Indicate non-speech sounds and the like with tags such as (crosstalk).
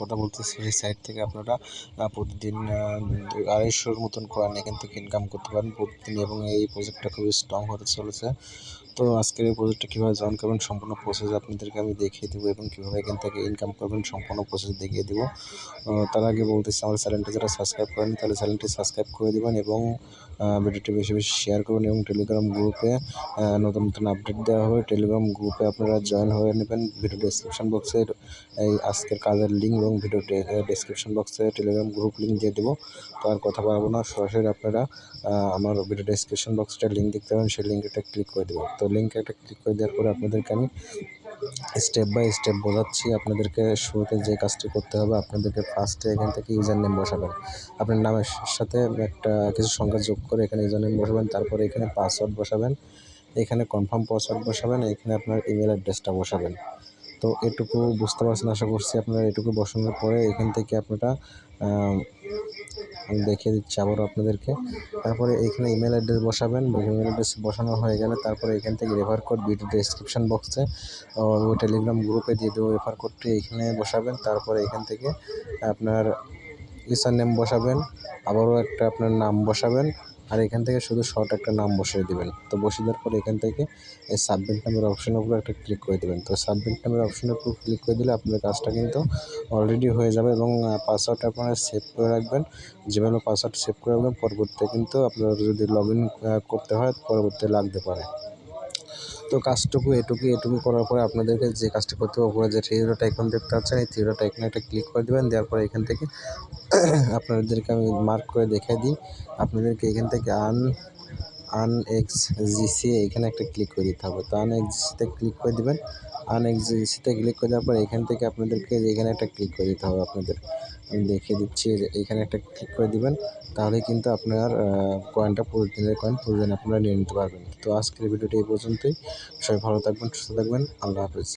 কথা বলতেছি সেই সাইট থেকে আপনারা প্রতিদিন আড়াইশোর মতন কয়েন এখান থেকে ইনকাম করতে পারেন প্রতিদিন এবং এই প্রজেক্টটা খুবই স্ট্রং হতে চলেছে। তো আজকের এই প্রজেক্টটা কীভাবে জয়েন করবেন, সম্পূর্ণ প্রসেস আপনাদেরকে আমি দেখিয়ে দেবো এবং কীভাবে এখান থেকে ইনকাম করবেন, সম্পূর্ণ প্রসেস দেখিয়ে দেবো। তার আগে বলতেছি আমার চ্যানেলটি যারা সাবস্ক্রাইব করেন, তাহলে চ্যানেলটি সাবস্ক্রাইব করে দেবেন এবং ভিডিওটি বেশি বেশি শেয়ার করবেন এবং টেলিগ্রাম গ্রুপে নতুন নতুন আপডেট দেওয়া হবে। টেলিগ্রাম গ্রুপে আপনারা জয়েন হয়ে নেবেন। ভিডিও ডেসক্রিপশন বক্সে এই আজকের কাজের লিঙ্ক এবং ভিডিও ডেসক্রিপশন বক্সে টেলিগ্রাম গ্রুপ লিঙ্ক দিয়ে দেবো। তো আর কথা বাড়াবো না, সরাসরি আপনারা আমার ভিডিও ডেসক্রিপশন বক্সটা লিঙ্ক দেখতে পাবেন। সেই লিঙ্কটা ক্লিক করে দেবো। তো লিঙ্কে একটা ক্লিক করে দেওয়ার পরে আপনাদেরকে আমি স্টেপ বাই স্টেপ বোঝাচ্ছি। আপনাদেরকে শুরুতে যে কাজটি করতে হবে, আপনাদেরকে ফার্স্টে এখান থেকে ইউজার নেম বসাবেন। আপনার নামের সাথে একটা কিছু সংখ্যা যোগ করে এখানে ইউজার নেম বসাবেন, তারপরে এখানে পাসওয়ার্ড বসাবেন, এখানে কনফার্ম পাসওয়ার্ড বসাবেন, এখানে আপনার ইমেল অ্যাড্রেসটা বসাবেন। তো এটুকু বুঝতে পারছেন, আশা করছি আপনারা এটুকু বসানোর পরে এখান থেকে আপনারা আমি দেখিয়ে দিচ্ছি আবারও আপনাদেরকে। তারপরে এখানে ইমেল অ্যাড্রেস বসাবেন। ইমেল অ্যাড্রেস বসানো হয়ে গেলে তারপরে এখান থেকে রেফার কোড ভিডিও ডিসক্রিপশন বক্সে ও টেলিগ্রাম গ্রুপে দিয়ে দেবো রেফার কোডটি এখানে বসাবেন। তারপরে এখান থেকে আপনার ইউসার নেম বসাবেন। আবারও একটা আপনার নাম বসাবেন। আর এখান থেকে শুধু শর্ট একটা নাম বসিয়ে দেবেন। তো বসিয়ে দেওয়ার পর এখান থেকে এই সাবমিট নামের অপশনের উপর একটা ক্লিক করে দেবেন। তো সাবমিট নামের অপশনের উপর ক্লিক করে দিলে আপনার কাজটা কিন্তু অলরেডি হয়ে যাবে এবং পাসওয়ার্ডটা আপনারা সেভ করে রাখবেন। যেভাবে পাসওয়ার্ড সেভ করে রাখবেন, পরবর্তীতে কিন্তু আপনার যদি লগ করতে হয়, পরবর্তীতে লাগতে পারে। তো কাজটুকু এটুকু এটুকু করার পরে আপনাদেরকে যে কাজটা করতে হবে ওপরে যে থ্রি ডট আইকন দেখতে পাচ্ছেন, এই থ্রি ডট আইকনে একটা ক্লিক করে দেবেন, দেওয়ার পরে এখান থেকে (clears throat) আপনাদেরকে আমি মার্ক করে দেখিয়ে দিই। আপনাদেরকে এখান থেকে আন আন এক্স জিসি এখানে একটা ক্লিক করে দিতে হবে। তো আনএক্সজিসিতে ক্লিক করে দেবেন। আনএক্সজিসিতে এক্স ক্লিক করে দেওয়ার পর এখান থেকে আপনাদেরকে এখানে একটা ক্লিক করে দিতে হবে আপনাদের। আমি দেখিয়ে দিচ্ছি এখানে একটা ক্লিক করে দিবেন, তাহলে কিন্তু আপনার কয়েনটা প্রতিদিনের কয়েন প্রতিদিন আপনারা নিয়ে নিতে পারবেন। তো আজকের ভিডিওটি এই পর্যন্তই। সবাই ভালো থাকবেন, সুস্থ থাকবেন। আল্লাহ হাফেজ।